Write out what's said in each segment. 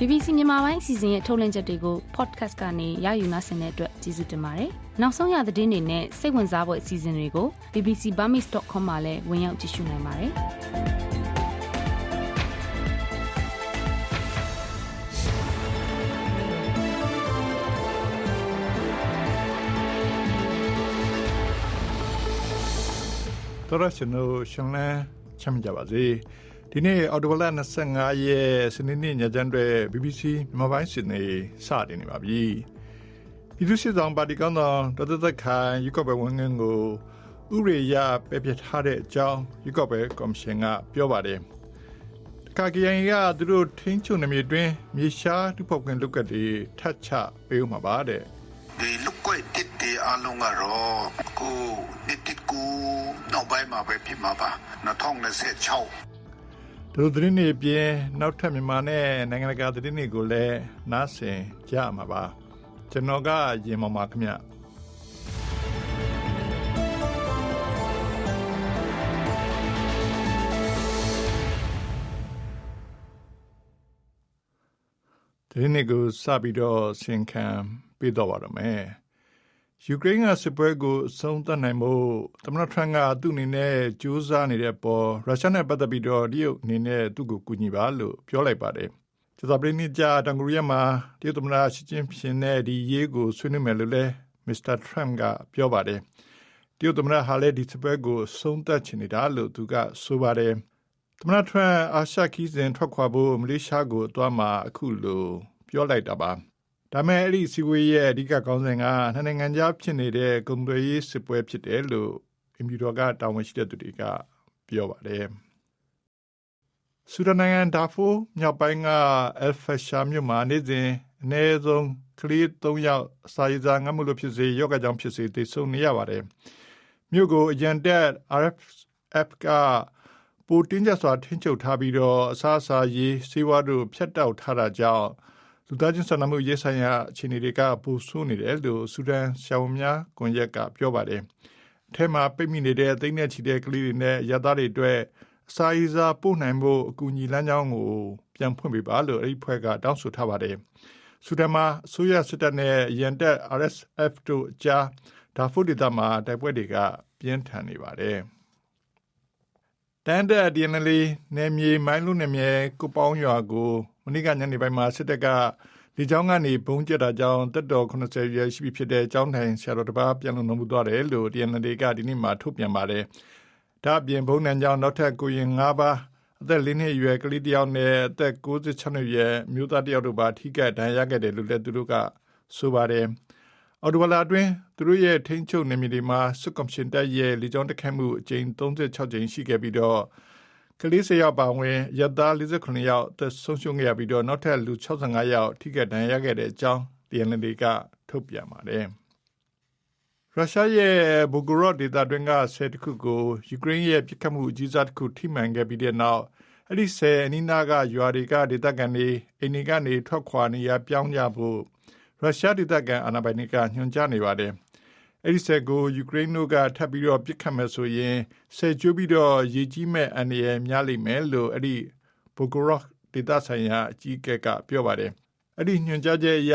BBC မြန်မာပိုင်းအစီအစဉ်ရဲ့ထုတ်လွှင့်ချက်တွေကို podcast ကနေရယူနိုင်တဲ့အတွက်ကျေးဇူးတင်ပါတယ်။နောက်ဆုံးရသတင်းတွေနဲ့စိတ်ဝင်စားဖွယ်အစီအစဉ်တွေကို bbcburmese.com မှာလည်းဝင်ရောက်ကြည့်ရှုနိုင်ပါတယ်။။တော်ရရှင်တို့ရှင်လန်းချမ်းကြပါစေ။ ဒီနေ့အော်တိုဘလ25ရက်စနေနေ့ညချမ်းတွေ BBC မြန်မာပိုင်းစနေစတင်နေပါပြီ။ပြည်သူ့စစ်ဆောင်ပါတီကောင်တော်ဒေါက်တာသက်ခိုင်ယူကဘဝန်ငန်းကိုဥရိယပဲပြထားတဲ့အကြောင်းယူကဘကော်မရှင်ကပြောပါတယ်။တခါကရင်ကသူတို့ထင်းချုံနေမြေတွင်မြေရှားတူဖောက်ခွင့်လုတ်ကတ်တွေထတ်ချပေးဦးမှာပါတဲ့။ဒီလုတ်ကွက်တစ်တေအလုံးကတော့ကိုနှစ်တစ်ကိုနောက်ပိုင်းမှာပဲဖြစ်မှာပါ2026 ဒီလိုသတင်းတွေအပြင်နောက်ထပ်မြန်မာနဲ့နိုင်ငံတကာသတင်းတွေကိုလည်းနားဆင်ကြရမှာပါကျွန်တော်ကရင်မောင်ပါခင်ဗျသတင်းတွေကိုစပြီးတော့ဆင်ခံပေးတော့ပါတော့မယ် ယူကရိန်းကစစ်ပွဲကိုအဆုံးသတ်နိုင်ဖို့သမ္မတထရန့်ကသူ့အနေနဲ့ကြိုးစားနေတဲ့ပေါ်ရုရှားနဲ့ပတ်သက်ပြီးတော့တရုတ်အနေနဲ့သူ့ကိုကူညီပါလို့ပြောလိုက်ပါတယ်။ကျသပရင်းညကြာတန်ဂရီယာမှာတရုတ်သမ္မတရှီကျင်းဖျင်နဲ့ဒီရေးကိုဆွေးနွေးမယ်လို့လည်းမစ္စတာထရန့်ကပြောပါတယ်။တရုတ်သမ္မတဟာလည်းဒီစစ်ပွဲကိုဆုံးသတ်ချင်နေတာလို့သူကဆိုပါတယ်။သမ္မတထရန့်အာရှခီးစဉ်ထွက်ခွာဖို့မလေးရှားကိုအသွားမှာအခုလိုပြောလိုက်တာပါ။ ဒါမဲ့အဲ့ဒီစီဝေးရဲ့အဓိကကောင်းစဉ်ကနှစ်နိုင်ငံကြားဖြစ်နေတဲ့ဂုံသွေးရေးစစ်ပွဲဖြစ်တယ်လို့အင်မီတော်ကတာဝန်ရှိတဲ့သူတွေကပြောပါတယ်။ဆူဒန်နိုင်ငံဒါဖိုမြောက်ပိုင်းကအယ်ဖာရှာမြို့မှာနေ့စဉ်အနည်းဆုံးကလေး3ယောက်စာရေးစာငတ်မှုလို့ဖြစ်စေယောဂကြောင့်ဖြစ်စေသေဆုံးနေရပါတယ်။မြို့ကိုအကြံတက် RFF ကပိုတင်းကျပ်စွာထင်းချုပ်ထားပြီးတော့အစားအစာရေးစေဝါတို့ဖျက်တောက်ထားတာကြောင့် လူသားချင်းစာနာမှုရေးဆိုင်ရာအခြေအနေတွေကပိုဆိုးနေတယ်လို့ဆူဒန်ရှောင်များကွန်ရက်ကပြောပါတယ်။အထက်မှာပိတ်မိနေတဲ့သိန်းနဲ့ချီတဲ့ကလေးတွေနဲ့ရသားတွေအတွက်အစာရည်စာပို့နိုင်ဖို့အကူအညီလမ်းကြောင်းကိုပြန်ဖွင့်ပေးပါလို့အဲ့ဒီဖွဲ့ကတောင်းဆိုထားပါတယ်။ဆူဒန်မှာအစိုးရစစ်တပ်နဲ့ရန်တပ် RSF တို့အကြားဒါဖုဒေတာမှာတိုက်ပွဲတွေကပြင်းထန်နေပါတယ်။ တန်တဲ့ဒီနလီနေမြေမိုင်းလူနေမြေကုပောင်းရွာကိုမနေ့ကညနေပိုင်းမှာစစ်တပ်ကလေကြောင်းကနေဘုံကျက်တာကြောင့်တက်တော်80ရွယ်ရှိပြီဖြစ်တဲ့ကျောင်းထိုင်ဆရာတော်တစ်ပါးပြန်လုံတော်မူသွားတယ်လို့ TNL ကဒီနေ့မှထုတ်ပြန်ပါတယ်။ဒါအပြင်ဘုံနံကြောင့်နောက်ထပ်ကိုရင်၅ပါးအသက်၄နှစ်အရွယ်ကလေးတစ်ယောက်နဲ့အသက်66နှစ်အရွယ်မျိုးသားတစ်ယောက်တို့ပါထိခိုက်ဒဏ်ရာရခဲ့တယ်လို့လည်းသူတို့ကဆိုပါတယ်။ အော်တိုဝလာအတွင်းသူတို့ရဲ့ထိန်းချုပ်နေမြေတွေမှာစစ်ကော်မရှင်တပ်ရဲ့လေကြောင်းတိုက်ခိုက်မှုအကြိမ်36ကြိမ်ရှိခဲ့ပြီးတော့ကလေးစရောက်ပါဝင်ရသား49ယောက်သက်ဆုံးရှုံးခဲ့ရပြီးတော့နောက်ထပ်လူ65ယောက်ထိခိုက်ဒဏ်ရာရခဲ့တဲ့အကြောင်း TNL ကထုတ်ပြန်ပါတယ်။ရုရှားရဲ့ဘူဂရော့ဒေတာတွင်ကဆယ်တခုကိုယူကရိန်းရဲ့ပြစ်ခတ်မှုအကြီးစားတစ်ခုထိမှန်ခဲ့ပြီးတဲ့နောက်အဲ့ဒီဆယ်အနီးနားကရွာတွေကဒေသခံတွေအိမ်တွေကနေထွက်ခွာနေရပြောင်းကြဖို့ ရုရှားဒေသခံအာဏာပိုင်တွေကညွှန်ကြားနေပါတယ်။အဲ့ဒီဆက်ကိုယူကရိန်းတို့ကထပ်ပြီးတော့ပြစ်ခတ်မယ်ဆိုရင်ဆယ်ကျွပြီးတော့ရည်ကြီးမဲ့အန္တရာယ်များလိမ့်မယ်လို့အဲ့ဒီဘိုဂရော့ဒေတာဆိုင်ရာအကြီးအကဲကပြောပါတယ်အဲ့ဒီညွှန်ကြားချက်အရ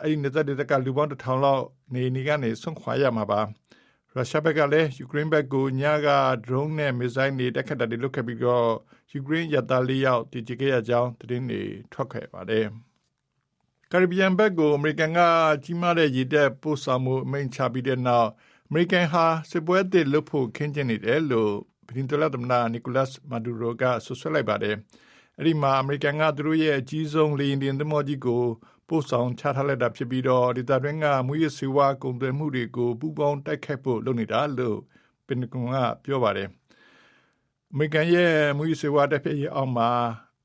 အဲ့ဒီနေတဲ့ဒေသကလူပေါင်းတစ်ထောင်လောက်နေနေကနေဆွန့်ခွာရမှာပါရုရှားဘက်ကလည်းယူကရိန်းဘက်ကိုညက drone နဲ့ missile တွေတက်ခတ်တာတွေလုပ်ခဲ့ပြီးတော့ယူကရိန်းတပ်သား၄ယောက်တည်ကြခဲ့ရကြောင်းသတင်းတွေထွက်ခဲ့ပါတယ် ကာရစ်ဘီယံဘက်ကိုအမေရိကန်ကကြီးမားတဲ့ရေတပ်ပို့ဆောင်မှုအမိန့်ချပြီးတဲ့နောက်အမေရိကန်ဟာစစ်ပွဲသစ်လုပ်ဖို့ခင်းကျင်းနေတယ်လို့ဗင်တိုလာသမ္မတနီကိုလတ်မာဒူရိုကဆွဆွဲလိုက်ပါတယ်။အဲ့ဒီမှာအမေရိကန်ကသူတို့ရဲ့အကြီးဆုံးလေယာဉ်တင်သင်္ဘောကြီးကိုပို့ဆောင်ချထားလိုက်တာဖြစ်ပြီးတော့ဒေသတွင်းကမူရစီဝါကုန်သွယ်မှုတွေကိုပူးပေါင်းတိုက်ခတ်ဖို့လုပ်နေတာလို့ပင်တဂွန်ကပြောပါတယ်။အမေရိကန်ရဲ့မူရစီဝါတက်ပြည့်အောင်မှာ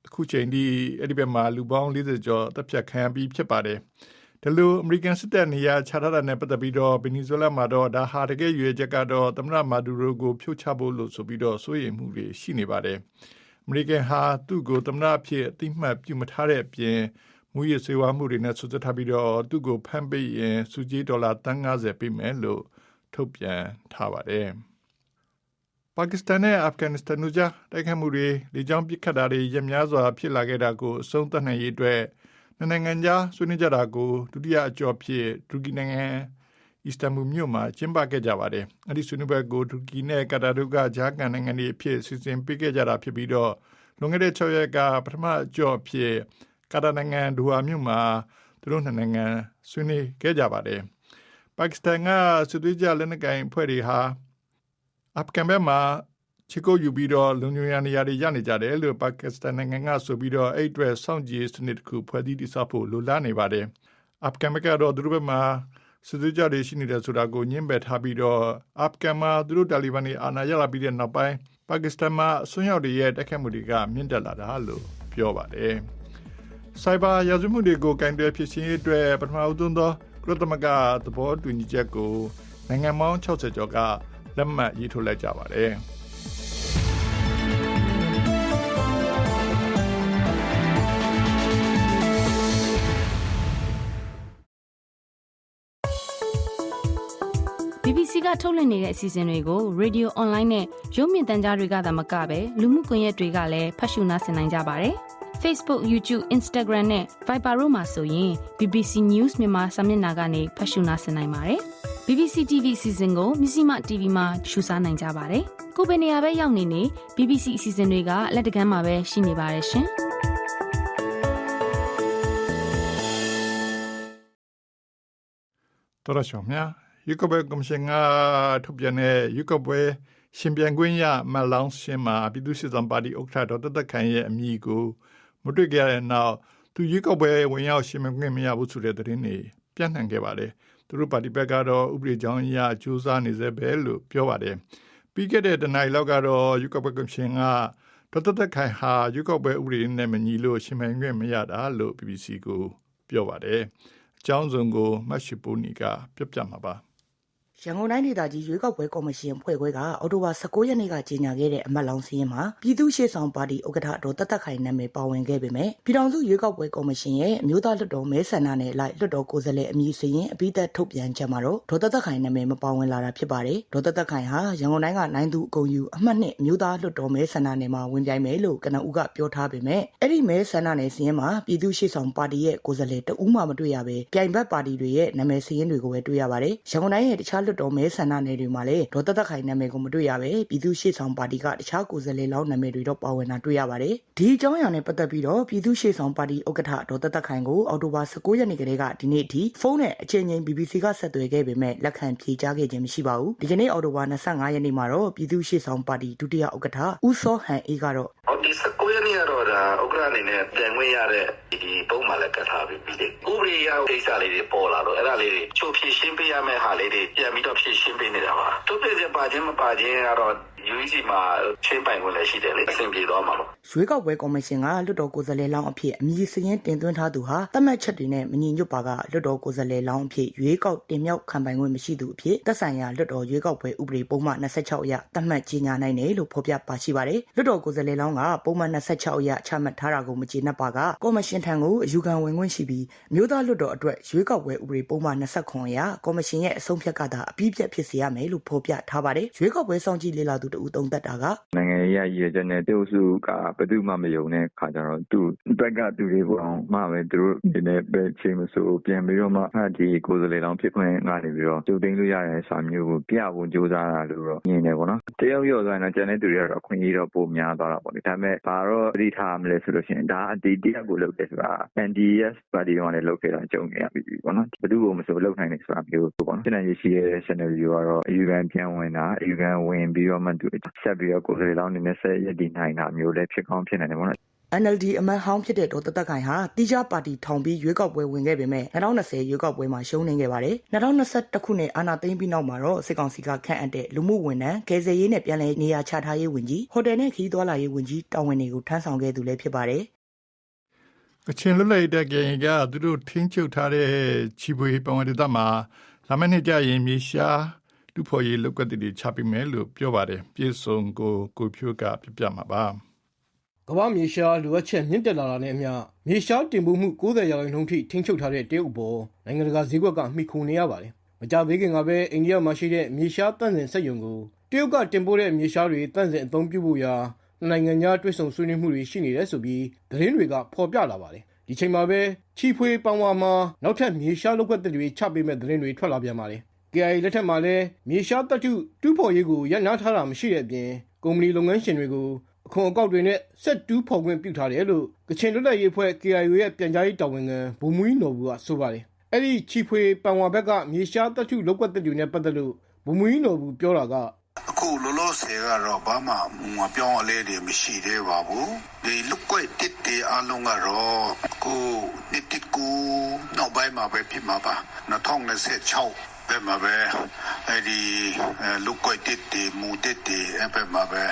အခုချိန်ထိအဲ့ဒီဘက်မှာလူပေါင်း40ကျော်တပ်ဖြတ်ခံပြီးဖြစ်ပါတယ်။ဒီလိုအမေရိကန်စစ်တပ်နေရာချထားတာနဲ့ပတ်သက်ပြီးတော့ဗင်နီဇွဲလားမှာတော့ဒါဟာတကယ်ရွေချက်ကတော့သမ္မတမာဒူရိုကိုဖြုတ်ချဖို့လို့ဆိုပြီးတော့စိုးရိမ်မှုတွေရှိနေပါတယ်။အမေရိကန်ဟာသူ့ကိုသမ္မတအဖြစ်အတိမတ်ပြုမထားတဲ့အပြင်မူရစေဝါမှုတွေနဲ့ဆွတ်ထားပြီးတော့သူ့ကိုဖမ်းပေးရင်စုကြီးဒေါ်လာ350ပေးမယ်လို့ထုတ်ပြန်ထားပါတယ်။ ပါကစ္စတန်နဲ့အာဖဂန်နစ္စတန်တို့ကြားတိုက်ခိုက်မှုတွေလေကြောင်းပစ်ခတ်တာတွေရများစွာဖြစ်လာခဲ့တာကိုအဆုံးသတ်နိုင်ရေးအတွက်နှစ်နိုင်ငံကြားဆွေးနွေးကြတာကိုဒုတိယအကြော့ဖြစ်တူရကီနိုင်ငံအစ္စတန်ဘူလ်မြို့မှာကျင်းပခဲ့ကြပါတယ်။အဲဒီဆွေးနွေးပွဲကိုတူရကီနဲ့ကာတာတို့ကဂျာကန်နိုင်ငံတွေအဖြစ်စီစဉ်ပေးခဲ့ကြတာဖြစ်ပြီးတော့လွန်ခဲ့တဲ့6ရက်ကပထမအကြော့ဖြစ်ကာတာနိုင်ငံဒူဟာမြို့မှာသူတို့နှစ်နိုင်ငံဆွေးနွေးခဲ့ကြပါတယ်။ပါကစ္စတန်ကစစ်သွေးကြလက်နက်ကိုင်ဖွဲ့တွေဟာ အာဖဂန်ဘက်မှာချီကိုယူပြီးတော့လုံခြုံရေးနေရာတွေရနေကြတယ်လို့ပါကစ္စတန်နိုင်ငံကဆိုပြီးတော့အဲ့အတွက်စောင့်ကြည့်စနစ်တစ်ခုဖွဲ့စည်းတည်ဆောက်ဖို့လိုလားနေပါတယ်။အာဖဂန်ဘက်ကတော့သူတို့ဘက်မှာစစ်သွေးကြတွေရှိနေတယ်ဆိုတာကိုညှင်းပယ်ထားပြီးတော့အာဖဂန်မှာသူတို့တာလီဘန်တွေအာဏာရလာပြီးတဲ့နောက်ပိုင်းပါကစ္စတန်မှာအစွန်းရောက်တွေရဲ့တိုက်ခတ်မှုတွေကမြင့်တက်လာတာလို့ပြောပါတယ်။ Cyber ရာဇဝတ်မှုတွေကိုကင်တွယ်ဖြစ်ရှင်းရေးအတွက်ပထမဦးဆုံးသောကုလသမဂ္ဂသဘောတူညီချက်ကိုနိုင်ငံပေါင်း60ကျော်က လက်မှတ်ရေးထိုးလိုက်ကြပါတယ်။ BBC ကထုတ်လွှင့်နေတဲ့အစီအစဉ်တွေကို Radio Online နဲ့ရုပ်မြင်သံကြားတွေကသာမကဘဲလူမှုကွန်ရက်တွေကလည်းဖတ်ရှုနားဆင်နိုင်ကြပါတယ်။ Facebook, YouTube, Instagram နဲ့ Viber တို့မှာဆိုရင် BBC News မြန်မာစာမျက်နှာကနေဖတ်ရှုနားဆင်နိုင်ပါတယ်။ BBC TV အစီအစဉ်ကိုမြစီမ TV မှာရှုစားနိုင်ကြပါတယ်။ကိုယ်ပင်နေရာပဲရောက်နေနေ BBC အစီအစဉ်တွေကလက်တကမ်းမှာပဲရှိနေပါတယ်ရှင်။တော်ရရှောင်းများယူကဘဲကော်မရှင်ကထုတ်ပြန်တဲ့ယူကဘဲရှင်ပြန်ခွင့်ရမလောင်းရှင်မှာပြည်သူ့စစ်ဆောင်ပါတီဥက္ကဋ္ဌဒေါ်တသက်ခိုင်ရဲ့အမည်ကိုမတွေ့ကြတဲ့နောက်သူယူကဘဲဝင်ရောက်ရှင်ပြန်ခွင့်မရဘူးဆိုတဲ့သတင်းတွေပြန့်နှံ့ခဲ့ပါတယ် သူတို့ပါတီဘက်ကတော့ဥပဒေကြောင်းအရအကျိုးစားနေစေပဲလို့ပြောပါတယ်ပြီးခဲ့တဲ့တနင်္လာလောက်ကတော့ယူကဘဲကော်မရှင်ကဒေါ်တသက်ခိုင်ဟာယူကဘဲဥပဒေနဲ့မညီလို့ရှင်ပြန်ခွင့်မရတာလို့ BBC ကိုပြောပါတယ်အကြောင်းစုံကိုမတ်ရှိပူနီက ပြပြမှာပါ ရန်ကုန်တိုင်းဒေသကြီးရွေးကောက်ပွဲကော်မရှင်ဖွဲ့ခွဲကအော်တိုဘာ19ရက်နေ့ကကြေညာခဲ့တဲ့အမတ်လောင်စည်းရင်မှာပြည်သူ့ရှေ့ဆောင်ပါတီဥက္ကဋ္ဌဒေါ်တသက်ခိုင်နာမည်ပါဝင်ခဲ့ပေမဲ့ပြည်ထောင်စုရွေးကောက်ပွဲကော်မရှင်ရဲ့အမျိုးသားလွှတ်တော်မဲဆန္ဒနယ်လိုက်လွှတ်တော်ကိုယ်စားလှယ်အမည်စရင်အပိသက်ထုတ်ပြန်ချက်မှာတော့ဒေါ်တသက်ခိုင်နာမည်မပါဝင်လာတာဖြစ်ပါတယ်ဒေါ်တသက်ခိုင်ဟာရန်ကုန်တိုင်းကနိုင်သူအကုန်ယူအမှတ်နှစ်အမျိုးသားလွှတ်တော်မဲဆန္ဒနယ်မှာဝင်ပြိုင်မယ်လို့ကနဦးကပြောထားပေမဲ့အဲ့ဒီမဲဆန္ဒနယ်စရင်မှာပြည်သူ့ရှေ့ဆောင်ပါတီရဲ့ကိုယ်စားလှယ်တဦးမှမတွေ့ရပဲပြိုင်ဘက်ပါတီတွေရဲ့နာမည်စရင်တွေကိုပဲတွေ့ရပါတယ်ရန်ကုန်တိုင်းရဲ့တခြားလွှတ်တော်မဲဆန္ဒနယ်တွေမှာလည်းဒေါ်သက်သက်ခိုင်နာမည်ကိုမတွေ့ရပဲပြည်သူ့ရှေ့ဆောင်ပါတီကတခြားကိုယ်စားလှယ်လောင်းနာမည်တွေတော့ပါဝင်တာတွေ့ရပါတယ်။ဒီအကြောင်းအရာနဲ့ပတ်သက်ပြီးတော့ပြည်သူ့ရှေ့ဆောင်ပါတီဥက္ကဋ္ဌဒေါ်သက်သက်ခိုင်ကိုအောက်တိုဘာ19ရက်နေ့ကလေးကဒီနေ့အထိဖုန်းနဲ့အချိန်ချင်း BBC ကဆက်သွယ်ခဲ့ပေမဲ့လက်ခံဖြေကြားခဲ့ခြင်းမရှိပါဘူး။ဒီကနေ့အောက်တိုဘာ25ရက်နေ့မှာတော့ပြည်သူ့ရှေ့ဆောင်ပါတီဒုတိယဥက္ကဋ္ဌဦးစောဟန်အေးကတော့ဟောဒီ19ရက်နေ့ကတော့ဒါဥက္ကရာအနေနဲ့ပြန်ဝင်ရတဲ့ဒီပုံမှန်လည်းကတ်ထားပြီးပြီလေဥပဒေရကိစ္စလေးတွေပေါ်လာတော့အဲ့ဒါလေးတွေချို့ဖြည့်ရှင်းပေးရမယ့်ဟာလေးတွေပြန်ပြီးတော့ဖြည့်ရှင်းပေးနေတာပါသူပြည့်စပါခြင်းမပါခြင်းကတော့ UEC မှာချင်းပိုင်ခွင့်လည်းရှိတယ်လေအဆင်ပြေသွားမှာပါရွေးကောက်ပွဲကော်မရှင်ကလွှတ်တော်ကိုယ်စားလှယ်လောင်းအဖြစ်အမည်စရင်းတင်သွင်းထားသူဟာသတ်မှတ်ချက်တွေနဲ့မညီညွတ်ပါကလွှတ်တော်ကိုယ်စားလှယ်လောင်းအဖြစ်ရွေးကောက်တင်မြှောက်ခံပိုင်ခွင့်မရှိသူအဖြစ်သက်ဆိုင်ရာလွှတ်တော်ရွေးကောက်ပွဲဥပဒေပုံမှန်26အရသတ်မှတ်ကြေညာနိုင်တယ်လို့ဖော်ပြပါရှိပါတယ်လွှတ်တော်ကိုယ်စားလှယ်လောင်းကပုံမှန်26အရချမှတ်ထားတာကိုမကျေနပ်ပါကကော်မရှင်ထံကိုအယူခံဝင်ခွင့်ရှိပြီးမြို့သားလွှတ်တော်အတွက်ရွေးကောက်ပွဲဥပဒေပုံမှန်29အရကော်မရှင်ရဲ့အဆုံးဖြတ်ကသာအပြည့်ပြတ်ဖြစ်စေရမယ်လို့ဖော်ပြထားပါတယ်ရွေးကောက်ပွဲစောင့်ကြည့်လေ့လာသူတဦးသုံးသက်တာကနိုင်ငံရေးရည်ရွယ်ချက်နဲ့တရုတ်စုကဘယ်သူမှမယုံတဲ့ခါကျတော့သူဘက်ကသူတွေပေါ့မှပဲသူတို့ဒီနေ့ပဲချိန်မဆိုပြန်ပြီးတော့မှဒီကိုယ်စားလှယ်တော်ဖြစ်ခွင့်ကနေပြီးတော့သူသိမ်းလို့ရတဲ့စာမျိုးကိုပြဖို့ကြိုးစားတာလို့တော့မြင်တယ်ပေါ့နော်တရုတ်ရောဆိုရင်တော့ကျန်တဲ့သူတွေကတော့အခွင့်အရေးတော့ပိုများသွားတာပေါ့လေဒါပေမဲ့ဘာတော့သတိထားမလဲဆိုလို့ရှိရင်ဒါအတီးတယောက်ကိုလုပ်တယ်ဆိုတာ NDS ပါတီကလည်းလုပ်ခဲ့တာကြုံနေရပြီပေါ့နော်ဘယ်သူ့ကိုမဆိုလုပ်နိုင်တယ်ဆိုတာမျိုးပေါ့နော်ပြည်နယ်ရေးရှိရဲ့ scenario ကတော့အယူခံပြန်ဝင်တာအယူခံဝင်ပြီးတော့မှသူဆက်ပြီးတော့ကိုယ်စားလှယ်လောင်းအနေနဲ့ဆက်ရည်တည်နိုင်တာမျိုးလည်းဖြစ်ကောင်းဖြစ်နိုင်တယ်ပေါ့နော် NLD အမတ်ဟောင်းဖြစ်တဲ့ဒေါ်သက်သက်ခိုင်ဟာတိကျပါတီထောင်ပြီးရွေးကောက်ပွဲဝင်ခဲ့ပေမဲ့2020ရွေးကောက်ပွဲမှာရှုံးနိမ့်ခဲ့ပါတယ်။2021ခုနှစ်အာဏာသိမ်းပြီးနောက်မှာတော့စစ်ကောင်စီကခန့်အပ်တဲ့လူမှုဝန်ထမ်း၊ကယ်ဆယ်ရေးနဲ့ပြည်내နေရာချထားရေးဝန်ကြီး၊ဟိုတယ်နဲ့ခရီးသွားလာရေးဝန်ကြီးတာဝန်တွေကိုထမ်းဆောင်ခဲ့သူလည်းဖြစ်ပါတယ်။ကချင်လွတ်လပ်ရေးတပ်ကရင်ကသူတို့ထင်းချုပ်ထားတဲ့ချီပွေပဝဒေသမှာလာမယ့်နှစ်ကျရင်မြေရှား တူဖို့ရေးလောက်ကတိတွေချပြမယ်လို့ပြောပါတယ်ပြည်စုံကိုကိုဖြိုးကပြပြမှာပါကမ္ဘာမြေရှားလိုအပ်ချက်မြင့်တက်လာတာနဲ့အမျှမြေရှားတင်ပို့မှု90ရာခိုင်နှုန်းထိထိန်းချုပ်ထားတဲ့တရုတ်ပေါ်နိုင်ငံတကာဈေးကွက်ကမှီခိုနေရပါတယ်။မကြသေးခင်ကပဲအိန္ဒိယမှာရှိတဲ့မြေရှားတန့်စင်စက်ရုံကိုတရုတ်ကတင်ပို့တဲ့မြေရှားတွေတန့်စင်အသုံးပြုဖို့ရာနှစ်နိုင်ငံကြားတွဲဆုံဆွေးနွေးမှုတွေရှိနေတယ်ဆိုပြီးသတင်းတွေကဖော်ပြလာပါတယ်ဒီချိန်မှာပဲချီဖွေပန်ဝါမှာနောက်ထပ်မြေရှားလုပ်ကွက်တွေချပေးမဲ့သတင်းတွေထွက်လာပြန်ပါတယ် KIA လက်ထက်မှာလည်းမြေရှားတပ်ထုတူးဖော်ရေးကိုရပ်နားထားတာမရှိတဲ့အပြင်ကုမ္ပဏီလုပ်ငန်းရှင်တွေကိုအခွန်အကောက်တွေနဲ့ဆက်တူးဖော်ခွင့်ပြုထားတယ်လို့ကချင်လွတ်လပ်ရေးအဖွဲ့ KIO ရဲ့ပြန်ကြားရေးတာဝန်ခံဗိုလ်မှူးကြီးနော်ဘူးကဆိုပါတယ်အဲ့ဒီချီဖွေပန်ဝါဘက်ကမြေရှားတပ်ထုလုပ်ကွက်တွေနဲ့ပတ်သက်လို့ဗိုလ်မှူးကြီးနော်ဘူးပြောတာကအခုလောလောဆယ်ကတော့ဘာမှမပြောင်းအလဲတွေမရှိသေးပါဘူးဒီလုကွက်တစ်တေအလုံးကတော့ကိုနှစ်တစ်ကူနောက်ပိုင်းမှာပဲဖြစ်မှာပါ2026 ပဲမှာပဲအဲ့ဒီလုကွက်တစ်တေမူတစ်တေအဲ့ပဲမှာပဲ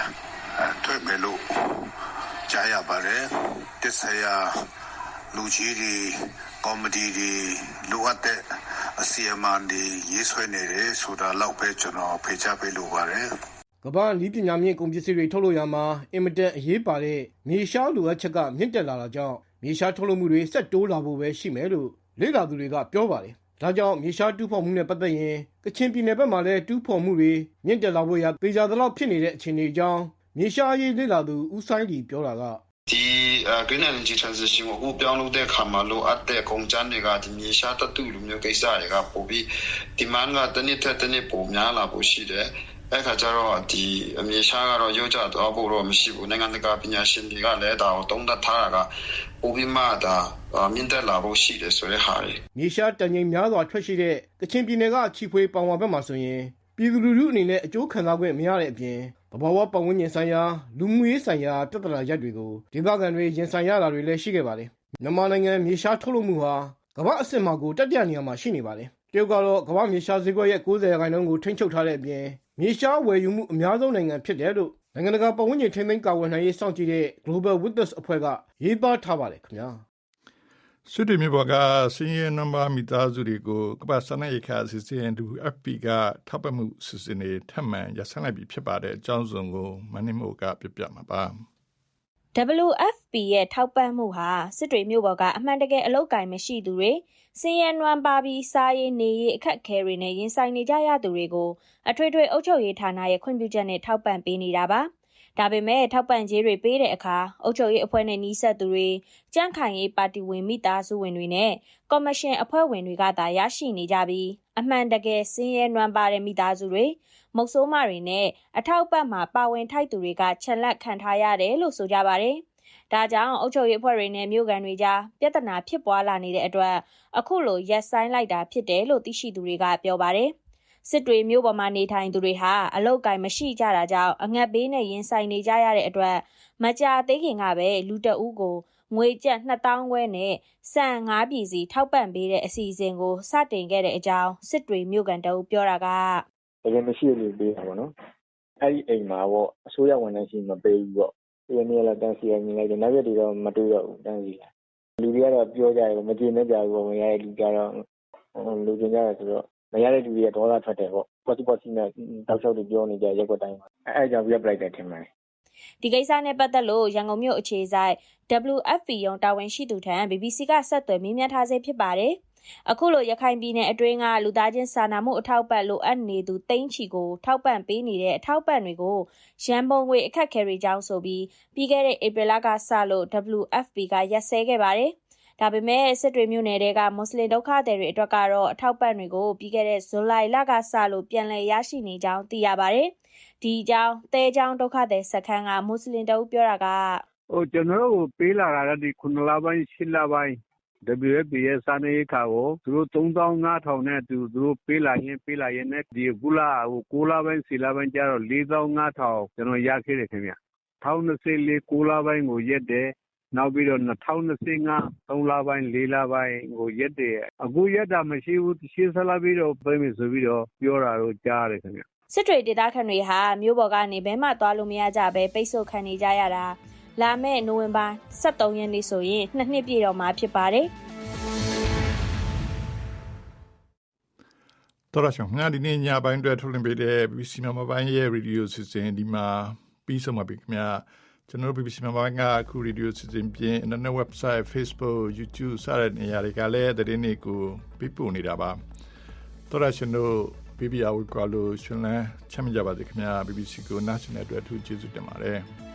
တွေ့မယ်လို့ကြားရပါတယ်တစ္ဆရာလူကြီးတွေကောမဒီတွေလိုအပ်တဲ့အစီအမံတွေရေးဆွဲနေတယ်ဆိုတာတော့ပဲကျွန်တော်ဖေချပေးလိုပါတယ်ကမ္ဘာလီးပညာမြင့်ကုန်ပစ္စည်းတွေထုတ်လုပ်ရမှာအင်မတန်အရေးပါတဲ့မြေရှားလိုအပ်ချက်ကမြင့်တက်လာတာကြောင့်မြေရှားထုတ်လုပ်မှုတွေဆက်တိုးလာဖို့ပဲရှိမယ်လို့လေ့လာသူတွေကပြောပါတယ်။ ဒါကြောင့်မြေရှားတူးဖော်မှုနဲ့ပတ်သက်ရင်ကချင်ပြည်နယ်ဘက်မှာလည်းတူးဖော်မှုတွေမြင့်တက်လာဖို့ရသေချာသလောက်ဖြစ်နေတဲ့အခြေအနေကြောင်းမြေရှားရေးလေ့လာသူဦးဆိုင်လီပြောတာကဒီအဲ green energy transition ကိုပြောင်းလို့တဲ့ခါမှာလိုအပ်တဲ့ကုန်ကျန်းတွေကဒီမြေရှားတတုလိုမျိုးကိစ္စတွေကပိုပြီး demand ကတစ်နှစ်ထက်တစ်နှစ်ပိုများလာဖို့ရှိတယ် အဲ့ခါကျတော့ဒီအမြေရှားကတော့ရောကြတော့ဖို့တော့မရှိဘူးနိုင်ငံတကာပညာရှင်တွေကလည်းဒါကိုတုံးသက်ထားတာကပိုပြီးမှဒါမြင့်တက်လာဖို့ရှိတယ်ဆိုတဲ့ဟာတွေမြေရှားတန်ချိန်များစွာထွက်ရှိတဲ့ကချင်ပြည်နယ်ကချီဖွေပန်ဝါဘက်မှာဆိုရင်ပြည်သူလူထုအနေနဲ့အကျိုးခံစားခွင့်မရတဲ့အပြင်သဘာဝပတ်ဝန်းကျင်ဆိုင်ရာလူမှုရေးဆိုင်ရာပြဿနာရပ်တွေကိုဒေသခံတွေရင်ဆိုင်ရတာတွေလည်းရှိခဲ့ပါတယ်။မြန်မာနိုင်ငံမြေရှားထုတ်လုပ်မှုဟာကမ္ဘာအဆင့်မှာကိုတက်ပြနေရမှာရှိနေပါတယ်။တရုတ်ကတော့ကမ္ဘာမြေရှားဈေးကွက်ရဲ့90ရာခိုင်နှုန်းကိုထိန်းချုပ်ထားတဲ့အပြင် မြေရှားဝယ်ယူမှုအများဆုံးနိုင်ငံဖြစ်တယ်လို့နိုင်ငံတကာပတ်ဝန်းကျင်ထိန်းသိမ်းကာကွယ်နိုင်ရေးစောင့်ကြည့်တဲ့ Global Witness အဖွဲ့ကရေးသားထားပါတယ်ခင်ဗျာ။ဆွေတွေမြေပေါ်ကစင်းရဲနံပါတ်မိသားစုတွေကိုကပ္ပစနရိခါစီစဉ်သူ FP ကထောက်ပံ့မှုစီစဉ်နေထပ်မံရဆိုင်လိုက်ပြီးဖြစ်ပါတယ်အကြောင်းစုံကိုမနှိမို့ကပြပြမှာပါ WFP ရဲ့ထောက်ပံ့မှုဟာစစ်တွေမျိုးပေါ်ကအမှန်တကယ်အလောက်ကိုင်းမရှိသူတွေစင်ရနွမ်းပါပြီးစားရေးနေရေးအခက်အခဲတွေနဲ့ရင်ဆိုင်နေကြရသူတွေကိုအထွေထွေအုပ်ချုပ်ရေးဌာနရဲ့ခွင့်ပြုချက်နဲ့ထောက်ပံ့ပေးနေတာပါ ဒါပေမဲ့ထောက်ပံ့ကြေးတွေပေးတဲ့အခါအုပ်ချုပ်ရေးအဖွဲ့နဲ့နှီးဆက်သူတွေကြန့်ခိုင်ရေးပါတီဝင်မိသားစုဝင်တွေနဲ့ကော်မရှင်အဖွဲ့ဝင်တွေကသာရရှိနေကြပြီးအမှန်တကယ်စင်းရဲနွမ်းပါတဲ့မိသားစုတွေမုတ်ဆိုးမတွေနဲ့အထောက်ပံ့မှာပါဝင်ထိုက်သူတွေကချက်လက်ခံထားရတယ်လို့ဆိုကြပါတယ်။ဒါကြောင့်အုပ်ချုပ်ရေးအဖွဲ့တွေနဲ့မြို့ကန်တွေကြားပြဿနာဖြစ်ပွားလာနေတဲ့အတွက်အခုလိုရက်ဆိုင်လိုက်တာဖြစ်တယ်လို့သိရှိသူတွေကပြောပါတယ်။ စစ်တွေမျိုးပေါ်မှာနေထိုင်သူတွေဟာအလောက်ကိုင်းမရှိကြတာကြောင့်အငတ်ဘေးနဲ့ရင်ဆိုင်နေကြရတဲ့အတွက်မကြာသေးခင်ကပဲလူတအူးကိုငွေကျပ်2000ခွဲနဲ့စံ5ပြည်စီထောက်ပံ့ပေးတဲ့အစီအစဉ်ကိုစတင်ခဲ့တဲ့အကြောင်းစစ်တွေမြို့ကန်တအူးပြောတာကတကယ်မရှိလို့ပေးတာပေါ့နော်အဲ့ဒီအိမ်မှာပေါ့အစိုးရဝန်ထမ်းရှိမပေးဘူးပေါ့ဒီနေ့လည်းတန်းစီရမြင်လိုက်တယ်နောက်ရက်တွေတော့မတွေ့တော့ဘူးတန်းစီလာလူတွေကတော့ပြောကြတယ်မကျေနပ်ကြဘူးပေါ့မရတဲ့လူကြတော့လူကျင်ကြတယ်ဆိုတော့ မရတဲ့လူတွေကဒေါသထွက်တယ်ပေါ့ပတ်စီပတ်စီနဲ့တောက်လျှောက်တွေပြောနေကြရက်ွက်တိုင်းမှာအဲ့အကြောင်းပြပလိုက်တယ်ထင်ပါတယ်ဒီကိစ္စနဲ့ပတ်သက်လို့ ရန်ကုန်မြို့အခြေစိုက် WFP ရုံတာဝန်ရှိသူထံ BBC က ဆက်သွယ်မေးမြန်းထားဆဲဖြစ်ပါတယ်။အခုလို ရခိုင်ပြည်နယ်အတွင်းက လူသားချင်းစာနာမှုအထောက်ပံ့လိုအပ်နေသူတိန့်ချီကို ထောက်ပံ့ပေးနေတဲ့ အထောက်ပံ့တွေကို ရန်ပုံငွေအခက်ခဲတွေကြောင်းဆိုပြီး ပြီးခဲ့တဲ့ ဧပြီလကစလို့ WFP ကရက်စဲခဲ့ပါတယ်။ ဒါပေမဲ့စစ်တွေမြို့နယ်တွေကမွတ်စလင်ဒုက္ခသည်တွေအတွက်ကတော့အထောက်ပံ့တွေကိုပြီးခဲ့တဲ့ဇူလိုင်လကစလို့ပြန်လည်ရရှိနေကြောင်းသိရပါတယ်။ဒီအကြောင်းတဲအကြောင်းဒုက္ခသည်စခန်းကမွတ်စလင်တအုပ်ပြောတာကဟိုကျွန်တော်တို့ကိုပေးလာတာကဒီ9လပိုင်း10လပိုင်း WFP ရဲ့စာနေခါကိုသူတို့3500နဲ့သူသူတို့ပေးလာရင်ပေးလာရင်နဲ့ဒီကူလာဟို9လပိုင်း10လပိုင်းကျတော့4500ကျွန်တော်ရခဲ့တယ်ခင်ဗျ1024 9လပိုင်းကိုရက်တယ် နောက်ပြီးတော့2025 3လပိုင်း4လပိုင်းကိုရက်တယ် အခုရက်တာမရှိဘူး ရှင်းဆလာပြီးတော့ပြင်မယ်ဆိုပြီးတော့ ပြောတာတော့ ကြားတယ်ခင်ဗျ စစ်တွေဒေသခံတွေဟာ မြို့ပေါ်ကနေဘဲမှသွားလို့မရကြပဲပိတ်ဆို့ခံနေကြရတာ လာမယ့် နိုဝင်ဘာ23ရက်နေ့ဆိုရင်နှစ်နှစ်ပြည့်တော့မှာ ဖြစ်ပါတယ်တော်ရဆောင်ငါဒီနေ့ညပိုင်းအတွက် ထုတ်လွှင့်ပေးတဲ့ BBC မြန်မာပိုင်းရဲ့ radio စီစဉ် ဒီမှာ ပြီးဆုံးပါပြီခင်ဗျာ ကျွန်တော်တို့ BBC မြန်မာပိုင်းကအခု radio စီစဉ်ပြင် internet website Facebook YouTube စတဲ့နေရာတွေကလည်းသတင်းတွေကိုပြပို့နေတာပါတော်ရရှင်တို့ BBR ဝကလို့ရှင်လန်းချမ်းမြေ့ကြပါစေခင်ဗျာ BBC ကိုနားဆင်တဲ့အတွက်အထူးကျေးဇူးတင်ပါတယ်။